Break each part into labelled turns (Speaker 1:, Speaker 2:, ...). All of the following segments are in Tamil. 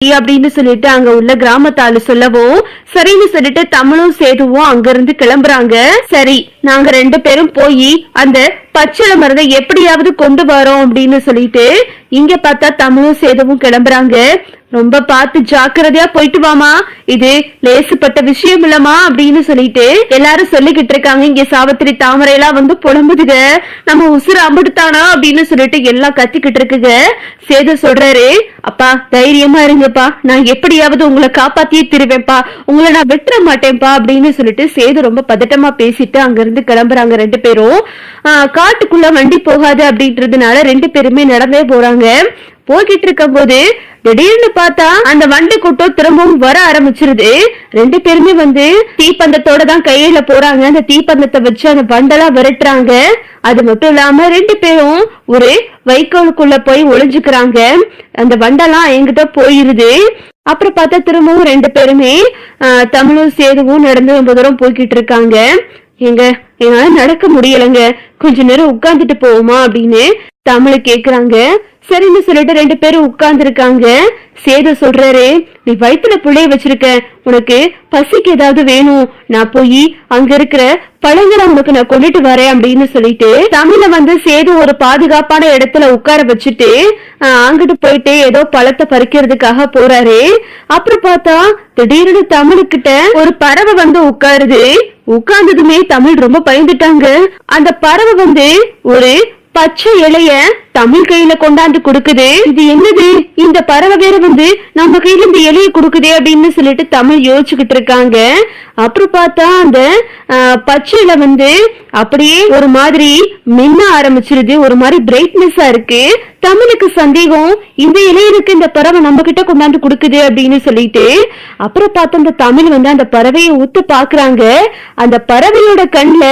Speaker 1: அப்படின்னு சொல்லிட்டு அங்க உள்ள கிராமத்தால சொல்லவும் சரின்னு சொல்லிட்டு தமிழும் சேதுவும் அங்க இருந்து கிளம்புறாங்க. சரி நாங்க ரெண்டு பேரும் போய் அந்த பச்சில மருந்தை எப்படியாவது கொண்டு வரோம் அப்படின்னு சொல்லிட்டு இங்க பார்த்தா தமிழும் சேதுவும் கிளம்புறாங்க. ரொம்ப பார்த்து ஜாக்கிரதையா போயிட்டு வாமா. இது லேசுப்பட்ட விஷயம் இல்லமா அப்படின்னு சொல்லிட்டு எல்லாரும் சொல்லிக்கிட்டு இருக்காங்க. இங்க சாவித்திரி தாமரை எல்லாம் வந்து புலம்புதுக. நம்ம உசுறு அம்படுத்தானா அப்படின்னு சொல்லிட்டு எல்லாம் கத்திக்கிட்டு இருக்குங்க. சேது சொல்றாரு அப்பா தைரியமா இருங்கப்பா. நான் எப்படியாவது உங்களை காப்பாத்தியே திருவேன்ப்பா. உங்களை நான் விட்டுற மாட்டேன்ப்பா. அப்படின்னு சொல்லிட்டு சேது ரொம்ப பதட்டமா பேசிட்டு அங்க இருந்து கிளம்புறாங்க ரெண்டு பேரும். ஆஹ் காட்டுக்குள்ள வண்டி போகாது அப்படின்றதுனால ரெண்டு பேருமே நடந்தே போறாங்க. போய்கிட்டு இருக்கும் போது திடீர்னு பார்த்தா அந்த வண்டி கூட்டம் திரும்பவும் வர ஆரம்பிச்சிருது. ரெண்டு பேருமே வந்து தீப்பந்தத்தோட தான் கையில போறாங்க. அந்த தீப்பந்தத்தை வச்சு அந்த வண்டெல்லாம் விரட்டுறாங்க. அது மட்டும் இல்லாம ரெண்டு பேரும் ஒரு வைக்கோலுக்குள்ள போய் ஒளிஞ்சுக்கிறாங்க. அந்த வண்டெல்லாம் எங்கிட்ட போயிருது. அப்புறம் பார்த்தா திரும்பவும் ரெண்டு பேருமே தமிழும் சேதுவும் நடந்து ரொம்ப தூரம் போய்கிட்டு இருக்காங்க எங்க என்னால நடக்க முடியலங்க. கொஞ்ச நேரம் உட்கார்ந்துட்டு போவோமா அப்படின்னு தமிழ் கேக்குறாங்க. சரின்னு சொல்லிட்டு ரெண்டு பேரும் உட்கார்ந்து இருக்காங்க சேது சொல்றாரு நீ வயித்துல புள்ளைய வச்சிருக்க. உனக்கு பசிக்கு ஏதாவது வேணும். நான் போய் அங்க இருக்கிற பழங்களை உனக்கு நான் கொண்டுட்டு வரேன் அப்படின்னு சொல்லிட்டு தமிழ வந்து சேது ஒரு பாதுகாப்பான இடத்துல உட்கார வச்சுட்டு ஆஹ், அங்கிட்டு போயிட்டு ஏதோ பழத்தை பறிக்கிறதுக்காக போறாரு. அப்புறம் பார்த்தா திடீர்னு தமிழுக்கிட்ட ஒரு பறவை வந்து உட்காருது. உட்கார்ந்ததுமே தமிழ் ரொம்ப பயந்துட்டாங்க. அந்த பறவை வந்து ஒரு பச்சை இலைய தமிழ் கையில கொண்டாந்து கொடுக்குது. இது என்னது? இந்த பறவை வேற வந்து நம்ம கையில இந்த இலைய கொடுக்குதே அப்படின்னு சொல்லிட்டு தமிழ் யோசிச்சுக்கிட்டு இருக்காங்க. அப்புறம் பார்த்தா அந்த ஆஹ், பச்சை இலை வந்து அப்படியே ஒரு மாதிரி மின்ன ஆரம்பிச்சிருது. ஒரு மாதிரி பிரைட்னஸா இருக்கு. தமிழுக்கு சந்தேகம் இந்த இலையிற்கு இந்த பறவை நம்ம கிட்ட கொண்டாந்து கொடுக்குது அப்படின்னு சொல்லிட்டு அப்புறம் பார்த்தா அந்த தமிழ் வந்து அந்த பறவையை ஊத்து பாக்குறாங்க அந்த பறவையோட கண்ணுல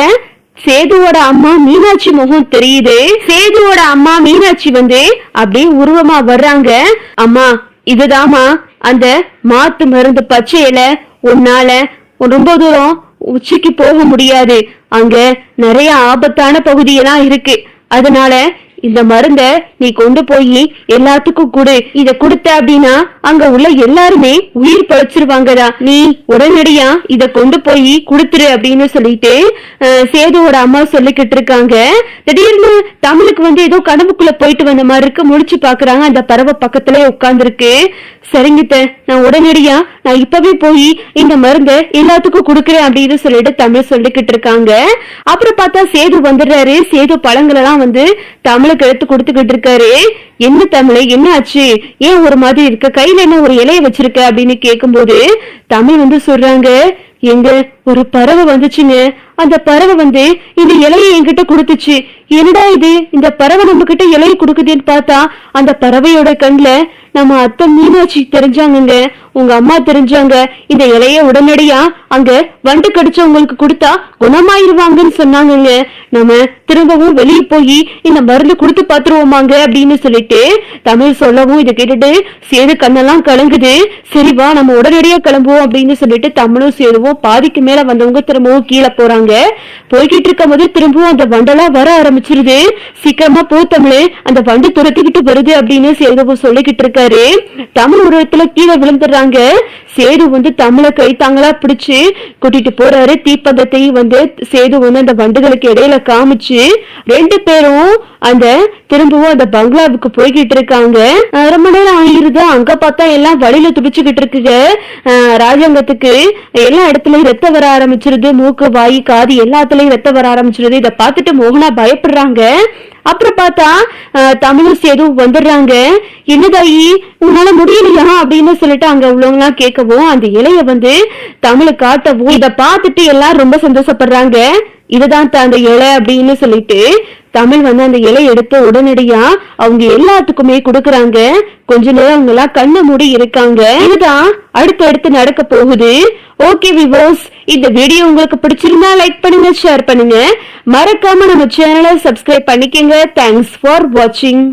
Speaker 1: சேதுவோட அம்மா மீனாட்சி முகம் தெரியுது? சேதுவோட அம்மா மீனாட்சி வந்து அப்படியே உருவமா வர்றாங்க. அம்மா இதுதாம்மா. அந்த மாத்து மருந்து பச்சை இலை உன்னால ரொம்ப தூரம் உச்சிக்கு போக முடியாது. அங்க நிறைய ஆபத்தான பகுதியெல்லாம் இருக்கு. அதனால இந்த மருந்த நீ கொண்டு போய் எல்லாத்துக்கும் கொடு. இத கொடுத்த அப்படின்னா அங்க உள்ள எல்லாருமே உயிர் பழச்சிருவாங்கடா. நீ உடனடியா இத கொண்டு போய் குடுத்துரு அப்படின்னு சொல்லிட்டு சேதுவோட அம்மா சொல்லிக்கிட்டு இருக்காங்க. திடீர்னு தமிழுக்கு வந்து ஏதோ கனவுக்குள்ள போயிட்டு வந்த மாதிரி இருக்கு. முடிச்சு பாக்குறாங்க. அந்த பறவை பக்கத்துல உட்கார்ந்துருக்கு. சரிங்க நான் உடனடியா நான் இப்பவே போய் இந்த மருந்த எல்லாத்துக்கும் கொடுக்குறேன் அப்படின்னு சொல்லிட்டு தமிழ் சொல்லிக்கிட்டு இருக்காங்க. அப்புறம் பார்த்தா சேது வந்துடுறாரு. சேது பழங்கள் எல்லாம் வந்து தமிழுக்கு எடுத்து கொடுத்துக்கிட்டு இருக்காரு. என்ன தமிழ் என்ன ஆச்சு ஏன் ஒரு மாதிரி இருக்க? கையில என்ன ஒரு இலைய வச்சிருக்க அப்படின்னு கேக்கும்போது தமிழ் வந்து சொல்றாங்க எங்க ஒரு பறவை வந்துச்சுங்க. அந்த பறவை வந்து இந்த இலையை என்கிட்ட கொடுத்துச்சு. என்னடா இது? இந்த பறவை நம்ம கிட்ட இலையை கொடுக்குதுன்னு பார்த்தா அந்த பறவையோட கண்ல நம்ம அத்தை மீனாட்சி தெரிஞ்சாங்கங்க. உங்க அம்மா தெரிஞ்சாங்க. இந்த இலைய உடனடியா அங்க வண்டு கடிச்சவங்களுக்கு கொடுத்தா குணமாயிருவாங்கன்னு சொன்னாங்கங்க. நம்ம திரும்பவும் வெளியே போய் இந்த மருந்து கொடுத்து பாத்துருவோமாங்க அப்படின்னு சொல்லிட்டு தமிழ் சொல்லவும் இதை கேட்டுட்டு சேது கண்ணெல்லாம் கலங்குது. சரிவா நம்ம உடனடியா கிளம்புவோம் அப்படின்னு சொல்லிட்டு தமிழும் சேதுவும் பாதிக்கு மேல வந்தவங்க திரும்பவும் கீழே போறாங்க. போய்கிட்டு இருக்கும் போது திரும்பவும் அந்த வண்டெல்லாம் வர ஆரம்பிச்சிருது. சீக்கிரமா போ தமிழ் அந்த வண்டு துரத்திக்கிட்டு வருது அப்படின்னு சேதுவும் சொல்லிக்கிட்டு இருக்காரு. தமிழ் உருவத்துல கீழே விழுந்துடுறாங்க. சேது வந்து தமிழ கை தாங்களா பிடிச்சு கூட்டிட்டு போறாரு. தீப்பந்தத்தையும் வந்து சேது வந்து அந்த வண்டுகளுக்கு இடையில காமிச்சு ரெண்டு பேரும் அந்த திரும்பவும் அந்த பங்களாவுக்கு போய்கிட்டு இருக்காங்க. ரொம்ப நேரம் ஆகிருது அங்க பார்த்தா எல்லாம் வழியில துடிச்சுக்கிட்டு இருக்குங்க. ராஜாங்கத்துக்கு எல்லா இடத்துலயும் ரத்தம் வர ஆரம்பிச்சிருது. மூக்கு வாய் காது எல்லாத்துலயும் ரத்தம் வர ஆரம்பிச்சிருது. இதை பார்த்துட்டு மோகனா பயப்படுறாங்க. அப்புறம் பார்த்தா அஹ், தமிழும் வந்துடுறாங்க. என்னதாயி உன்னால முடியலையா? அப்படின்னு சொல்லிட்டு அங்க உள்ளவங்க எல்லாம் கேட்கவும் அந்த இலைய வந்து தமிழை காட்டவும் இத பார்த்துட்டு எல்லாரும் ரொம்ப சந்தோஷப்படுறாங்க. இதுதான் தான் அந்த இலை அப்படின்னு சொல்லிட்டு தமிழ் வந்து அந்த இலை எடுத்து உடனடியா அவங்க எல்லாத்துக்குமே கொடுக்கறாங்க. கொஞ்ச நேரம் அவங்க எல்லாம் கண்ணை மூடி இருக்காங்க. இதுதான் அடுத்து அடுத்து நடக்க போகுது. ஓகே விவோஸ் இந்த வீடியோ உங்களுக்கு பிடிச்சிருந்தா லைக் பண்ணுங்க ஷேர் பண்ணுங்க. மறக்காம நம்ம சேனலை சப்ஸ்கிரைப் பண்ணிக்கங்க. தேங்க்ஸ் ஃபார் வாட்சிங்